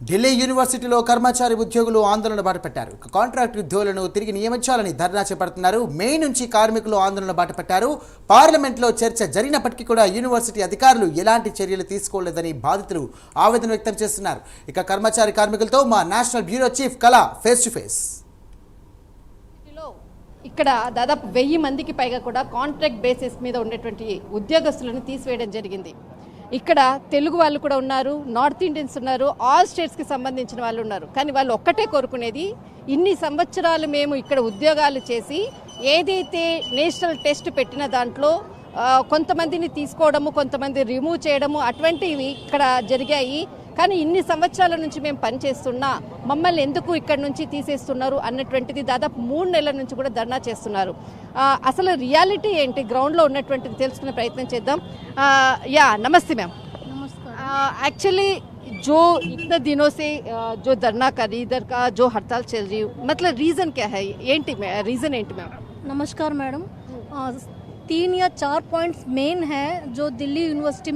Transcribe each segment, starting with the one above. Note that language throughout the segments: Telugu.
ఢిల్లీ యూనివర్సిటీలో కర్మచారి ఉద్యోగులు ఆందోళన బాటపట్టారు. కాంట్రాక్ట్ ఉద్యోగులను తిరిగి నియమించాలని ధర్నా చేపడుతున్నారు. మే నుంచి కార్మికులు ఆందోళన బాటపట్టారు. పార్లమెంట్లో చర్చ జరిగినప్పటికీ కూడా యూనివర్సిటీ అధికారులు ఎలాంటి చర్యలు తీసుకోలేదని బాధితులు ఆవేదన వ్యక్తం చేస్తున్నారు. ఇక కర్మచారి కార్మికులతో మా national bureau chief Kala face to face. ఇక్కడ దాదాపు వెయ్యి మందికి పైగా కూడా కాంట్రాక్ట్ బేసిస్ మీద ఉండేటువంటి ఉద్యోగస్తులను తీసివేయడం జరిగింది. ఇక్కడ తెలుగు వాళ్ళు కూడా ఉన్నారు నార్త్ ఇండియన్స్ ఉన్నారు ఆల్ స్టేట్స్కి సంబంధించిన వాళ్ళు ఉన్నారు. కానీ వాళ్ళు ఒక్కటే కోరుకునేది ఇన్ని సంవత్సరాలు మేము ఇక్కడ ఉద్యోగాలు చేసి ఏదైతే నేషనల్ టెస్ట్ పెట్టిన దాంట్లో కొంతమందిని తీసుకోవడము కొంతమంది రిమూవ్ చేయడము అటువంటివి ఇక్కడ జరిగాయి. కానీ ఇన్ని సంవత్సరాల నుంచి మేము పనిచేస్తున్నా మమ్మల్ని ఎందుకు ఇక్కడ నుంచి తీసేస్తున్నారు అన్నటువంటిది దాదాపు మూడు నెలల నుంచి కూడా ధర్నా చేస్తున్నారు. అసలు రియాలిటీ ఏంటి? గ్రౌండ్లో ఉన్నటువంటిది తెలుసుకునే ప్రయత్నం చేద్దాం. యా నమస్తే మ్యామ్. యాక్చువల్లీ జో ఇంత దినోసే జో ధర్నా धरना कर జో హర్తాల్ का जो రీజన్ चल रही मतलब ఏంటి क्या है एंटी रीज़न एंटी मैम नमस्कार मैडम तीन या चार पॉइंट्स मेन हैं जो दिल्ली यूनिवर्सिटी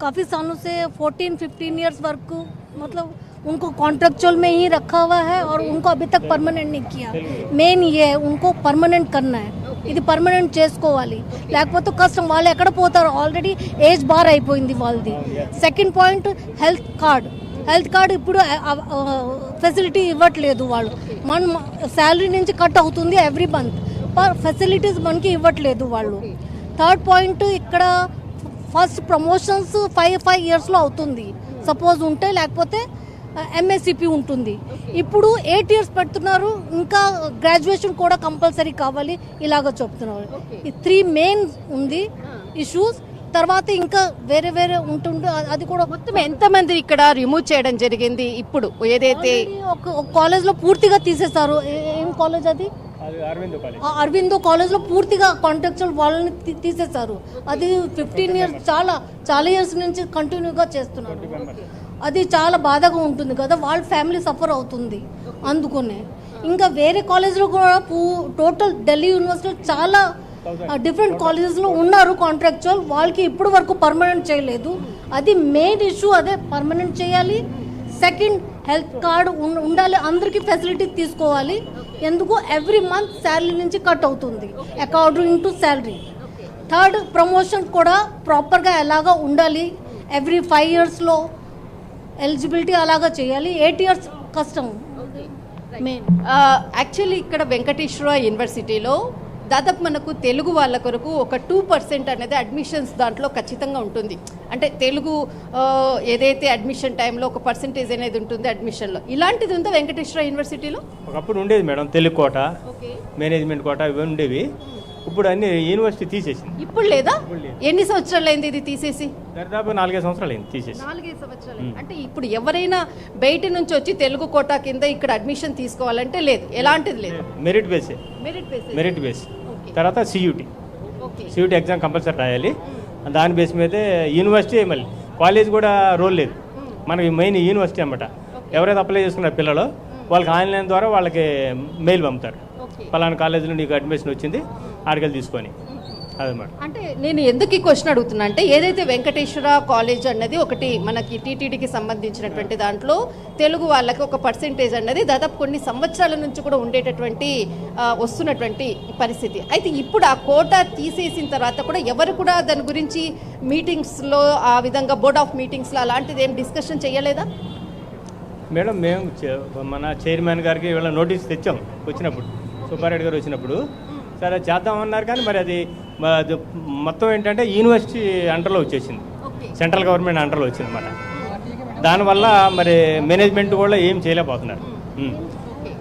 काफ़ी सालों से 14 15 इयर्स वर्क मतलब उनको कॉन्ट्रेक्चुअल में ही रखा हुआ है और उनको अभी तक परमानेंट नहीं किया మెయిన్ ये है उनको परमानेंट करना है ఇది పర్మనెంట్ చేసుకోవాలి లేకపోతే కష్టం వాళ్ళు ఎక్కడ పోతారు ఆల్రెడీ ఏజ్ బార్ అయిపోయింది వాళ్ళది second point health card health card ఇప్పుడు ఫెసిలిటీ ఇవ్వట్లేదు వాళ్ళు మన శాలరీ నుంచి కట్ అవుతుంది ఎవ్రీ మంత్ ఫెసిలిటీస్ మనకి ఇవ్వట్లేదు వాళ్ళు థర్డ్ పాయింట్ ఇక్కడ ఫస్ట్ ప్రమోషన్స్ ఫైవ్ ఫైవ్ ఇయర్స్లో అవుతుంది. సపోజ్ ఉంటే లేకపోతే ఎంఎస్సిపి ఉంటుంది. ఇప్పుడు ఎయిట్ ఇయర్స్ పెడుతున్నారు ఇంకా గ్రాడ్యుయేషన్ కూడా కంపల్సరీ కావాలి ఇలాగ చెప్తున్నారు. ఈ త్రీ మెయిన్ ఉంది ఇష్యూస్ తర్వాత ఇంకా వేరే వేరే ఉంటుండే అది కూడా మొత్తం ఎంతమంది ఇక్కడ రిమూవ్ చేయడం జరిగింది ఇప్పుడు? ఏదైతే ఒక కాలేజ్లో పూర్తిగా తీసేస్తారు ఏ- కాలేజ్ అది? అరవిందో కాలేజ్లో పూర్తిగా కాంట్రాక్చువల్ వాళ్ళని తీసేశారు. అది ఫిఫ్టీన్ ఇయర్స్ చాలా చాలా ఇయర్స్ నుంచి కంటిన్యూగా చేస్తున్నారు. అది చాలా బాధగా ఉంటుంది కదా వాళ్ళ ఫ్యామిలీ సఫర్ అవుతుంది అందుకనే. ఇంకా వేరే కాలేజ్లో కూడా టోటల్ ఢిల్లీ యూనివర్సిటీలో చాలా డిఫరెంట్ కాలేజెస్లో ఉన్నారు కాంట్రాక్చువల్ వాళ్ళకి ఇప్పుడు వరకు పర్మనెంట్ చేయలేదు. అది మెయిన్ ఇష్యూ అదే పర్మనెంట్ చేయాలి. సెకండ్ హెల్త్ కార్డ్ ఉండాలి అందరికీ ఫెసిలిటీ తీసుకోవాలి. ఎందుకు ఎవ్రీ మంత్ శాలరీ నుంచి కట్ అవుతుంది. According to salary third promotion కూడా ప్రాపర్గా ఎలాగా ఉండాలి? ఎవ్రీ ఫైవ్ ఇయర్స్లో ఎలిజిబిలిటీ అలాగా చేయాలి. ఎయిట్ ఇయర్స్ కష్టం. మెయిన్ యాక్చువల్లీ uh, ఇక్కడ వెంకటేశ్వర యూనివర్సిటీలో దాదాపు మనకు తెలుగు వాళ్ళ కొరకు ఒక టూ పర్సెంట్ అనేది అడ్మిషన్స్ దాంట్లో ఖచ్చితంగా ఉంటుంది. అంటే తెలుగు ఏదైతే అడ్మిషన్ టైంలో ఒక పర్సెంటేజ్ అనేది ఉంటుంది అడ్మిషన్లో. ఇలాంటిది ఉందా వెంకటేశ్వర యూనివర్సిటీలో? ఒకప్పుడు ఉండేది madam Telugu quota management quota ఇవి ఉండేవి. ఇప్పుడు అన్ని యూనివర్సిటీ తీసేసింది. ఇప్పుడు లేదా? ఎన్ని సంవత్సరాలు అయింది ఇది తీసేసి? దాదాపు నాలుగైదు సంవత్సరాలు అయింది తీసేసి. నాలుగైదు సంవత్సరాలు అంటే ఇప్పుడు ఎవరైనా బయట నుంచి వచ్చి తెలుగు కోటా కింద ఇక్కడ అడ్మిషన్ తీసుకోవాలంటే లేదు. ఎలాంటిది లేదు. Merit base merit basis merit base తర్వాత సియూటీ సియూటీ ఎగ్జామ్ కంపల్సరీ రాయాలి. దాని బేస్ మీదే యూనివర్సిటీ మళ్ళీ కాలేజ్ కూడా రోల్ లేదు. మనకి మెయిన్ యూనివర్సిటీ అన్నమాట. ఎవరైతే అప్లై చేసుకున్న పిల్లలు వాళ్ళకి ఆన్లైన్ ద్వారా వాళ్ళకి మెయిల్ పంపుతారు. పలానా కాలేజీలో నీకు అడ్మిషన్ వచ్చింది ఆర్టికల్ తీసుకొని. అదన్నమాట అంటే నేను ఎందుకు ఈ క్వశ్చన్ అడుగుతున్నా అంటే ఏదైతే వెంకటేశ్వర కాలేజ్ అన్నది ఒకటి మనకి టీటీడీకి సంబంధించినటువంటి దాంట్లో తెలుగు వాళ్ళకి ఒక పర్సెంటేజ్ అన్నది దాదాపు కొన్ని సంవత్సరాల నుంచి కూడా ఉండేటటువంటి వస్తున్నటువంటి పరిస్థితి. అయితే ఇప్పుడు ఆ కోట తీసేసిన తర్వాత కూడా ఎవరు కూడా దాని గురించి మీటింగ్స్లో ఆ విధంగా బోర్డ్ ఆఫ్ మీటింగ్స్లో అలాంటిది ఏం డిస్కషన్ చేయలేదా? మేడం మేము మన చైర్మన్ గారికి ఇవాళ నోటీస్ తెచ్చాం వచ్చినప్పుడు. సుబ్బారెడ్డి గారు వచ్చినప్పుడు. సరే చేద్దామన్నారు కానీ మరి అది మొత్తం ఏంటంటే యూనివర్సిటీ అండర్లో వచ్చేసింది. సెంట్రల్ గవర్నమెంట్ అండర్లో వచ్చింది అనమాట దానివల్ల మరి మేనేజ్మెంట్ కూడా ఏం చేయలేకపోతున్నారు.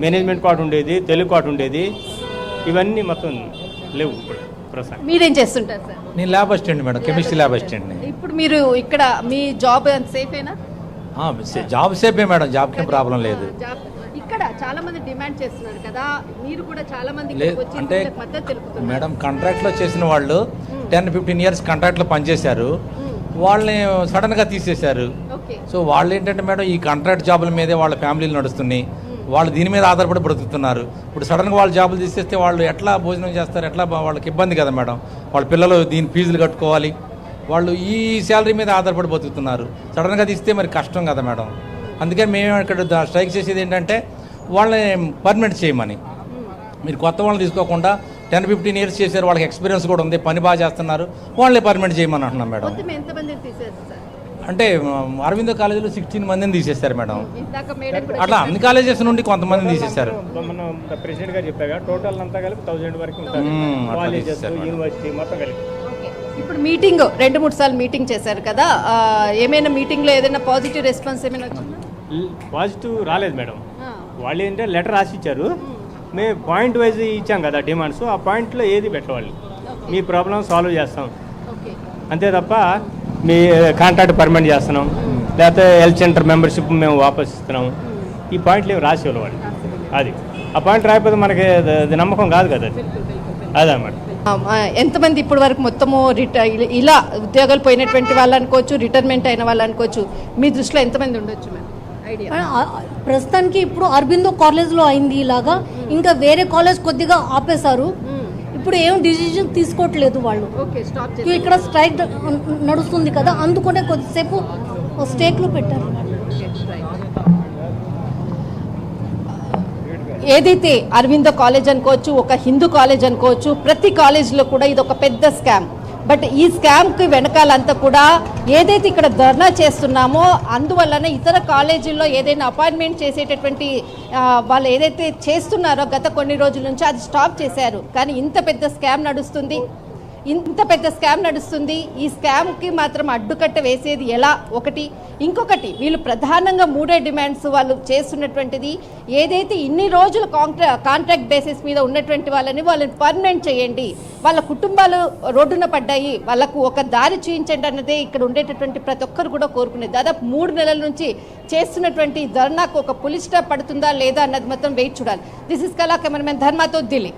మేనేజ్మెంట్ కోట ఉండేది తెలుగు కోట ఉండేది ఇవన్నీ మొత్తం లేవు ఇప్పుడు మీరేం చేస్తుంటారు సార్? నేను lab assistant madam chemistry lab అసిస్టెంట్ని. ఇప్పుడు మీరు ఇక్కడ మీ జాబ్ సేఫేనా జాబ్ సేపే మేడం జాబ్కి ప్రాబ్లం లేదు. ఇక్కడ చాలా మంది డిమాండ్ చేస్తున్నారు కదా. మీరు కూడా చాలా మంది అంటే మేడం కాంట్రాక్ట్లో చేసిన వాళ్ళు టెన్ ఫిఫ్టీన్ ఇయర్స్ కాంట్రాక్ట్లో పనిచేశారు. వాళ్ళని సడన్గా తీసేశారు. ఓకే. సో వాళ్ళు ఏంటంటే మేడం ఈ కాంట్రాక్ట్ జాబుల మీదే వాళ్ళ ఫ్యామిలీలు నడుస్తున్నాయి. వాళ్ళు దీని మీద ఆధారపడి బ్రతుకుతున్నారు. ఇప్పుడు సడన్గా వాళ్ళ జాబులు తీసేస్తే వాళ్ళు ఎట్లా భోజనం చేస్తారు? ఎట్లా వాళ్ళకి ఇబ్బంది కదా మేడం. వాళ్ళ పిల్లలు దీని ఫీజులు కట్టుకోవాలి. వాళ్ళు ఈ శాలరీ మీద ఆధారపడి బతుకుతున్నారు సడన్గా తీస్తే మరి కష్టం కదా మేడం. అందుకని మేము ఇక్కడ స్ట్రైక్ చేసేది ఏంటంటే వాళ్ళని పర్మనెంట్ చేయమని. మీరు కొత్త వాళ్ళని తీసుకోకుండా టెన్ ఫిఫ్టీన్ ఇయర్స్ చేశారు వాళ్ళకి ఎక్స్పీరియన్స్ కూడా ఉంది పని బాగా చేస్తున్నారు వాళ్ళని పర్మనెంట్ చేయమని అంటున్నాం మేడం. అంటే అరవిందో కాలేజీలో సిక్స్టీన్ మందిని తీసేస్తారు మేడం. అట్లా అన్ని కాలేజెస్ నుండి కొంతమందిని తీసేస్తారు మనం ప్రెసిడెంట్ గారు చెప్పాగా టోటల్ అంతా కలిపి వరకు కాలేజెస్. యూనివర్సిటీ మొత్తం కలిపి. ఓకే. ఇప్పుడు మీటింగ్ రెండు మూడు సార్లు మీటింగ్ చేశారు కదా ఏమైనా మీటింగ్లో ఏదైనా పాజిటివ్ రెస్పాన్స్ ఏమైనా పాజిటివ్ రాలేదు మేడం. వాళ్ళు ఏంటంటే లెటర్ రాసి ఇచ్చారు మేము పాయింట్ వైజ్ ఇచ్చాం కదా డిమాండ్స్ ఆ పాయింట్లో ఏది పెట్టవాలి? మీ ప్రాబ్లం సాల్వ్ చేస్తాం. అంతే తప్ప మీ కాంట్రాక్ట్ పర్మనెంట్ చేస్తున్నాం. లేకపోతే హెల్త్ సెంటర్ మెంబర్షిప్ మేము వాపస్ ఇస్తున్నాం. ఈ పాయింట్లు ఏమి రాసి వాళ్ళు అది. ఆ పాయింట్ రాకపోతే మనకి అది- నమ్మకం కాదు కదా అది. అదన్నమాట ఎంతమంది ఇప్పటి వరకు మొత్తము రిట ఇలా ఉద్యోగాలు పోయినటువంటి వాళ్ళు అనుకోవచ్చు రిటైర్మెంట్ అయిన వాళ్ళు అనుకోవచ్చు మీ దృష్టిలో ఎంతమంది ఉండొచ్చు మేడం ప్రస్తుతానికి ఇప్పుడు అరబిందో కాలేజ్లో అయింది ఇలాగా. ఇంకా వేరే కాలేజ్ కొద్దిగా ఆపేశారు. ఇప్పుడు ఏం డిసిజన్ తీసుకోవట్లేదు వాళ్ళు. ఇక్కడ స్ట్రైక్ నడుస్తుంది కదా అందుకనే కొద్దిసేపు స్టేక్లు పెట్టారు. ఏదైతే అరవిందో కాలేజ్ అనుకోవచ్చు ఒక హిందూ కాలేజ్ అనుకోవచ్చు ప్రతి కాలేజ్లో కూడా ఇది ఒక పెద్ద స్కామ్. బట్ ఈ స్కామ్కి వెనకాలంతా కూడా ఏదైతే ఇక్కడ ధర్నా చేస్తున్నామో అందువలన ఇతర కాలేజీల్లో ఏదైనా అపాయింట్మెంట్ చేసేటటువంటి వాళ్ళు ఏదైతే చేస్తున్నారో గత కొన్ని రోజుల నుంచి అది స్టాప్ చేశారు. కానీ ఇంత పెద్ద స్కామ్ నడుస్తుంది. ఇంత పెద్ద స్కామ్ నడుస్తుంది. ఈ స్కామ్కి మాత్రం అడ్డుకట్ట వేసేది ఎలా? ఒకటి. ఇంకొకటి వీళ్ళు ప్రధానంగా మూడే డిమాండ్స్ వాళ్ళు చేస్తున్నటువంటిది ఏదైతే ఇన్ని రోజులు కాంట్రా కాంట్రాక్ట్ బేసిస్ మీద ఉన్నటువంటి వాళ్ళని వాళ్ళని పర్మనెంట్ చేయండి. వాళ్ళ కుటుంబాలు రోడ్డున పడ్డాయి. వాళ్ళకు ఒక దారి చూపించండి అన్నదే ఇక్కడ ఉండేటటువంటి ప్రతి ఒక్కరు కూడా కోరుకునేది. దాదాపు మూడు నెలల నుంచి చేస్తున్నటువంటి ధర్నాకు ఒక పులి స్టాప్ పడుతుందా లేదా అన్నది మాత్రం వెయిట్ చూడాలి. దిస్ ఇస్ కళా కెమెరామెన్ ధర్మాతో ఢిల్లీ